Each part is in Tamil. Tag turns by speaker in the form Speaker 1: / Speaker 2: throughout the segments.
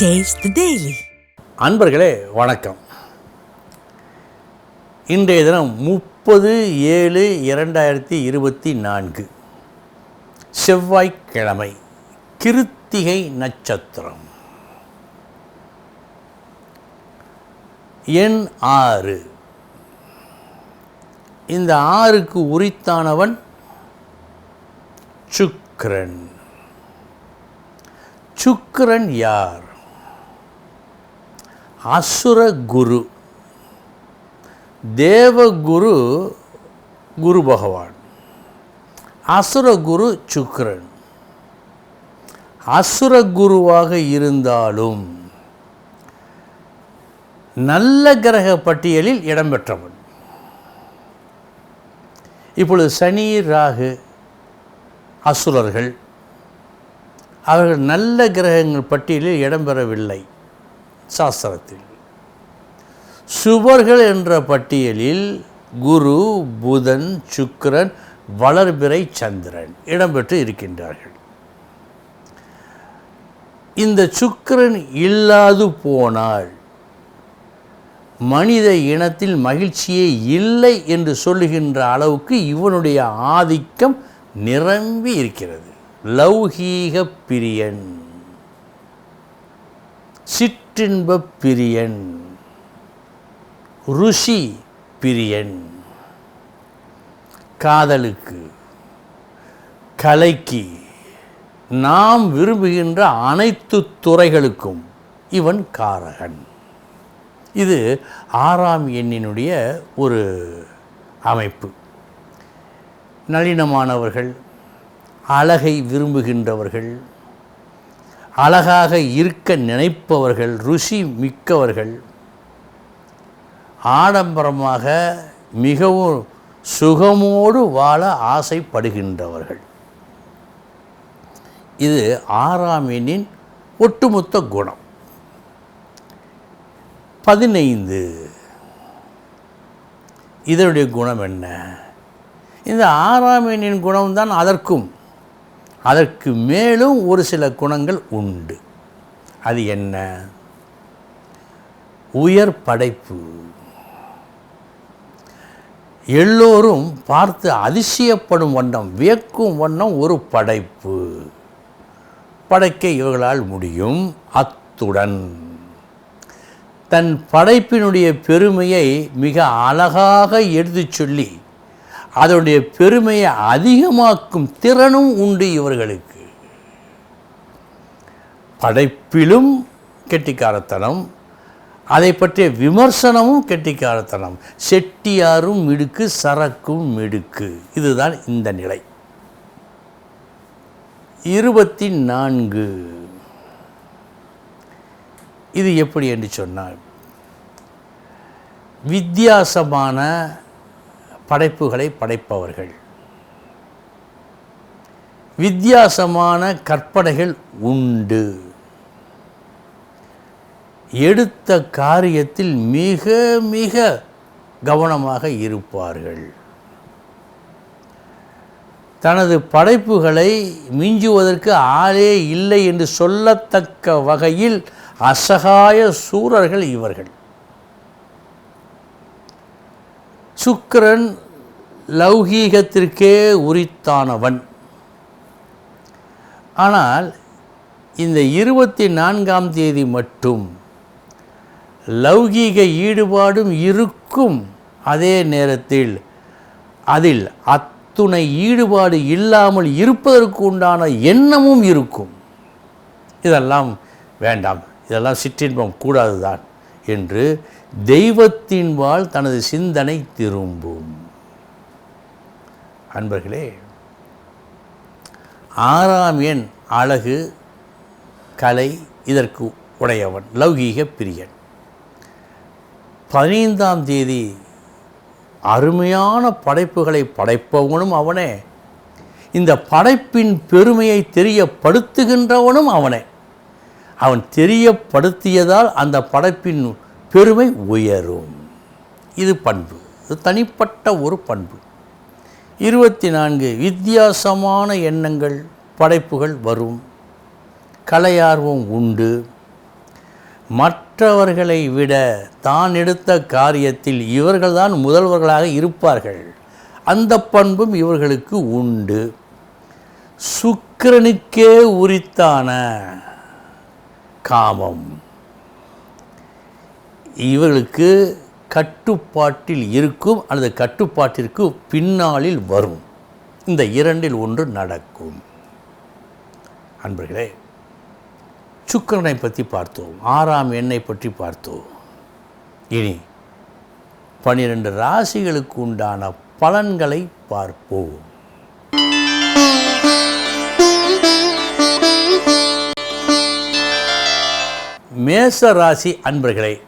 Speaker 1: டேஸ்ட் டெய்லி
Speaker 2: அன்பர்களே வணக்கம். இன்றைய தினம் முப்பது ஏழு இரண்டாயிரத்தி இருபத்தி நான்கு. செவ்வாய்க்கிழமை கிருத்திகை நட்சத்திரம். எண் ஆறு. இந்த ஆறுக்கு உரித்தானவன் சுக்கிரன். சுக்கிரன் யார்? அசுர குரு தேவகுரு குரு பகவான். அசுர குரு சுக்கிரன் அசுர குருவாக இருந்தாலும் நல்ல கிரக பட்டியலில் இடம்பெற்றவன். இப்பொழுது சனி ராகு அசுரர்கள் அவர்கள் நல்ல கிரகங்கள் பட்டியலில் இடம்பெறவில்லை. சாஸ்திரத்தில். சுவர்கள் என்ற பட்டியலில் குரு புதன் சுக்கிரன் வளர்பிறை சந்திரன் இடம்பெற்று இருக்கின்றார்கள். இந்த சுக்கிரன் இல்லாது போனால் மனித இனத்தில் மகிழ்ச்சியே இல்லை என்று சொல்லுகின்ற அளவுக்கு இவனுடைய ஆதிக்கம் நிரம்பி இருக்கிறது. லௌகீக பிரியன். சிற்றின்பப் பிரியன் ருஷி பிரியன். காதலுக்கு கலைக்கு நாம் விரும்புகின்ற அனைத்து துறைகளுக்கும் இவன் காரகன். இது ஆறாம் எண்ணினுடைய ஒரு அமைப்பு. நளினமானவர்கள் அழகை விரும்புகின்றவர்கள் அழகாக இருக்க நினைப்பவர்கள் ருசி மிக்கவர்கள் ஆடம்பரமாக மிகவும் சுகமோடு வாழ ஆசைப்படுகின்றவர்கள். இது ஆறாம் எண்ணின் ஒட்டுமொத்த குணம். பதினைந்து. இதனுடைய குணம் என்ன? இந்த ஆறாம் எண்ணின் குணம்தான் அதற்கும். அதற்கு மேலும் ஒரு சில குணங்கள் உண்டு. அது என்ன? உயர் படைப்பு. எல்லோரும் பார்த்து அதிசயப்படும் வண்ணம் வியக்கும் வண்ணம் ஒரு படைப்பு. படைக்க இவர்களால் முடியும் அத்துடன். தன் படைப்பினுடைய பெருமையை மிக அழகாக எடுத்துச் சொல்லி அதனுடைய பெருமையை அதிகமாக்கும் திறனும் உண்டு இவர்களுக்கு. படைப்பிலும் கெட்டிக்காரத்தனம் அதை பற்றிய விமர்சனமும் கெட்டிக்காரத்தனம். செட்டியாரும் மிடுக்கு சரக்கும் மிடுக்கு. இதுதான் இந்த நிலை. இருபத்தி நான்கு இது எப்படி என்று சொன்னால் வித்தியாசமான படைப்புகளை படைப்பவர்கள். வித்தியாசமான கற்பனைகள் உண்டு. எடுத்த காரியத்தில் மிக மிக கவனமாக இருப்பார்கள். தனது படைப்புகளை மிஞ்சுவதற்கு ஆளே இல்லை என்று சொல்லத்தக்க வகையில் அசகாய சூரர்கள் இவர்கள். சுக்கிரன் லௌகீகத்திற்கே உரித்தானவன். ஆனால் இந்த இருபத்தி நான்காம் தேதி மட்டும் லௌகீக ஈடுபாடும் இருக்கும் அதே நேரத்தில் அதில் அத்துணை ஈடுபாடு இல்லாமல் இருப்பதற்கு உண்டான எண்ணமும் இருக்கும். இதெல்லாம் வேண்டாம். இதெல்லாம் சிற்றின்பம் கூடாது தான் என்று தெய்வத்தின் வாழ் தனது சிந்தனை திரும்பும். அன்பர்களே ஆறாம் எண் அழகு கலை இதற்கு உடையவன் லௌகீக பிரியன். பதினைந்தாம் தேதி அருமையான படைப்புகளை படைப்பவனும் அவனே. இந்த படைப்பின் பெருமையை தெரியப்படுத்துகின்றவனும் அவனே. அவன் தெரியப்படுத்தியதால் அந்த படைப்பின் பெருமை உயரும். இது பண்பு. இது தனிப்பட்ட ஒரு பண்பு. இருபத்தி நான்கு வித்தியாசமான எண்ணங்கள் படைப்புகள் வரும். கலையார்வம் உண்டு. மற்றவர்களை விட தான் எடுத்த காரியத்தில் இவர்கள்தான் முதல்வர்களாக இருப்பார்கள். அந்த பண்பும் இவர்களுக்கு உண்டு. சுக்கிரனுக்கே உரித்தான காமம். இவர்களுக்கு கட்டுப்பாட்டில் இருக்கும் அல்லது கட்டுப்பாட்டிற்கு பின்னாளில் வரும். இந்த இரண்டில் ஒன்று நடக்கும். அன்பர்களே சுக்கிரனை பற்றி பார்த்தோம் ஆறாம் எண்ணை பற்றி பார்த்தோம். இனி பனிரெண்டு ராசிகளுக்கு உண்டான பலன்களை பார்ப்போம். மேச ராசி அன்பர்களே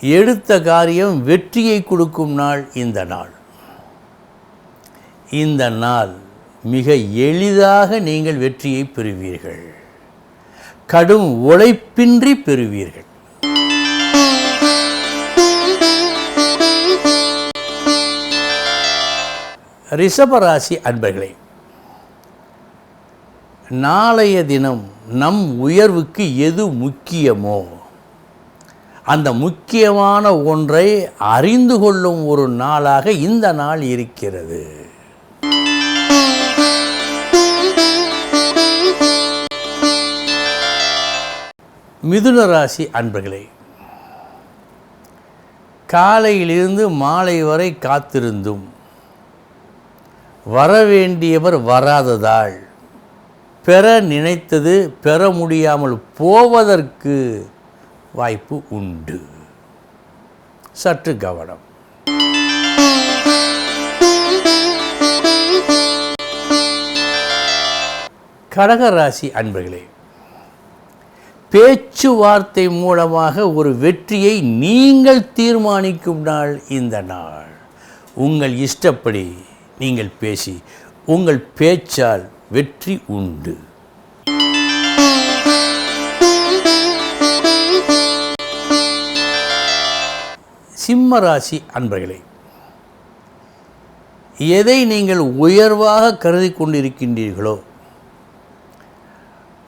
Speaker 2: எடுத்த காரியம் வெற்றியை கொடுக்கும் நாள் இந்த நாள். இந்த நாள் மிக எளிதாக நீங்கள் வெற்றியை பெறுவீர்கள். கடும் உழைப்பின்றி பெறுவீர்கள். ரிஷபராசி அன்பர்களே நாளைய தினம் நம் உயர்வுக்கு எது முக்கியமோ அந்த முக்கியமான ஒன்றை அறிந்து கொள்ளும் ஒரு நாளாக இந்த நாள் இருக்கிறது. மிதுன ராசி அன்பர்களே காலையிலிருந்து மாலை வரை காத்திருந்தும் வரவேண்டியவர் வராததால் பெற நினைத்தது பெற முடியாமல் போவதற்கு வாய்ப்பு உண்டு. சற்று கவனம். கடகராசி அன்பர்களே பேச்சுவார்த்தை மூலமாக ஒரு வெற்றியை நீங்கள் தீர்மானிக்கும் நாள் இந்த நாள். உங்கள் இஷ்டப்படி நீங்கள் பேசி உங்கள் பேச்சால் வெற்றி உண்டு. சிம்ம ராசி அன்பர்களே எதை நீங்கள் உயர்வாக கருதி கொண்டிருக்கின்றீர்களோ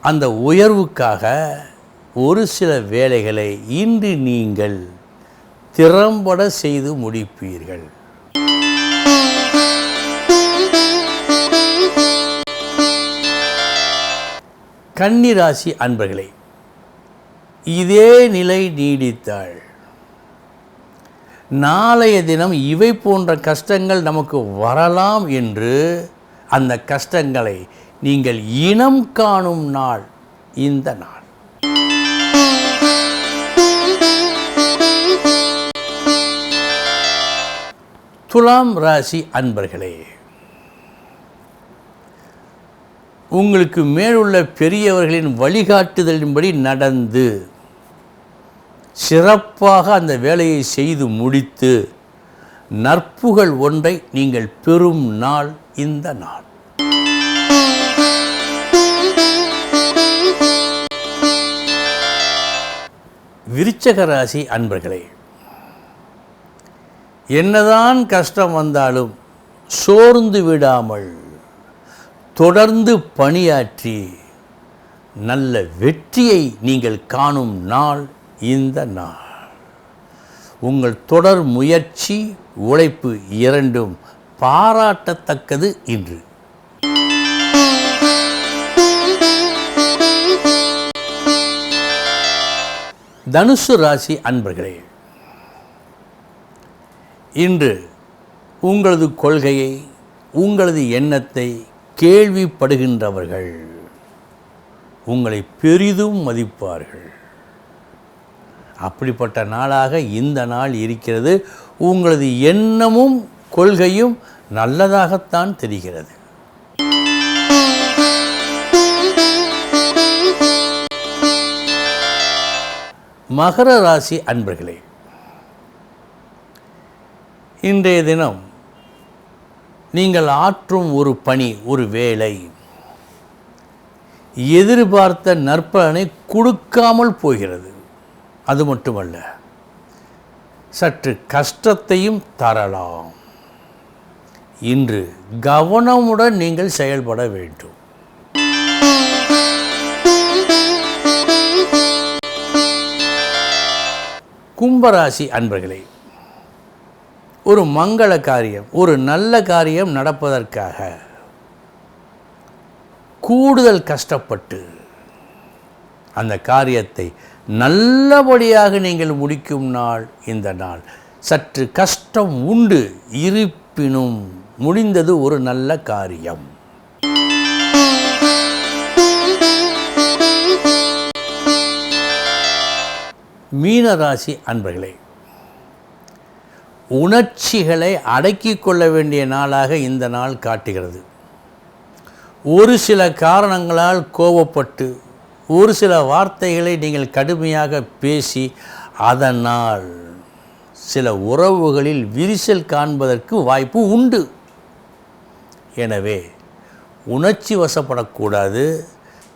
Speaker 2: அந்த உயர்வுக்காக ஒரு சில வேலைகளை இன்று நீங்கள் திறம்பட செய்து முடிப்பீர்கள். கன்னிராசி அன்பர்களே இதே நிலை நீடித்தாள். நாளைய தினம் இவை போன்ற கஷ்டங்கள் நமக்கு வரலாம் என்று அந்த கஷ்டங்களை நீங்கள் இனம் காணும் நாள் இந்த நாள். துலாம் ராசி அன்பர்களே உங்களுக்கு மேலுள்ள பெரியவர்களின் வழிகாட்டுதலின்படி நடந்து சிறப்பாக அந்த வேலையை செய்து முடித்து நற்புகள் ஒன்றை நீங்கள் பெறும் நாள் இந்த நாள். விருச்சக ராசி அன்பர்களே என்னதான் கஷ்டம் வந்தாலும் சோர்ந்து விடாமல் தொடர்ந்து பணியாற்றி நல்ல வெற்றியை நீங்கள் காணும் நாள் இந்த நாள். உங்கள் தொடர் முயற்சி உழைப்பு இரண்டும் பாராட்டத்தக்கது இன்று. தனுசு ராசி அன்பர்களே இன்று உங்களது கொள்கையை உங்களது எண்ணத்தை கேள்விப்படுகின்றவர்கள் உங்களை பெரிதும் மதிப்பார்கள். அப்படிப்பட்ட நாளாக இந்த நாள் இருக்கிறது. உங்களது எண்ணமும் கொள்கையும் நல்லதாகத்தான் தெரிகிறது. மகர ராசி அன்பர்களே இன்றைய தினம் நீங்கள் ஆற்றும் ஒரு பணி ஒரு வேலை. எதிர்பார்த்த நற்பலனை கொடுக்காமல் போகிறது. அது மட்டுமல்ல சற்று கஷ்டத்தையும் தரலாம். இன்று கவனமுடன் நீங்கள் செயல்பட வேண்டும். கும்பராசி அன்பர்களே ஒரு மங்கள காரியம் ஒரு நல்ல காரியம் நடப்பதற்காக. கூடுதல் கஷ்டப்பட்டு அந்த காரியத்தை நல்லபடியாக நீங்கள் முடிக்கும் நாள் இந்த நாள். சற்று கஷ்டம் உண்டு இருப்பினும் முடிந்தது ஒரு நல்ல காரியம். மீனராசி அன்பர்களே உணர்ச்சிகளை அடக்கி கொள்ள வேண்டிய நாளாக இந்த நாள் காட்டுகிறது. ஒரு சில காரணங்களால் கோபப்பட்டு ஒரு சில வார்த்தைகளை நீங்கள் கடுமையாக பேசி அதனால் சில உறவுகளில் விரிசல் காண்பதற்கு வாய்ப்பு உண்டு. எனவே உணர்ச்சி வசப்படக்கூடாது.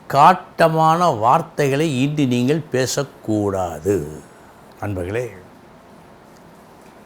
Speaker 2: காட்டமான வார்த்தைகளை இன்று நீங்கள் பேசக்கூடாது. அன்பர்களே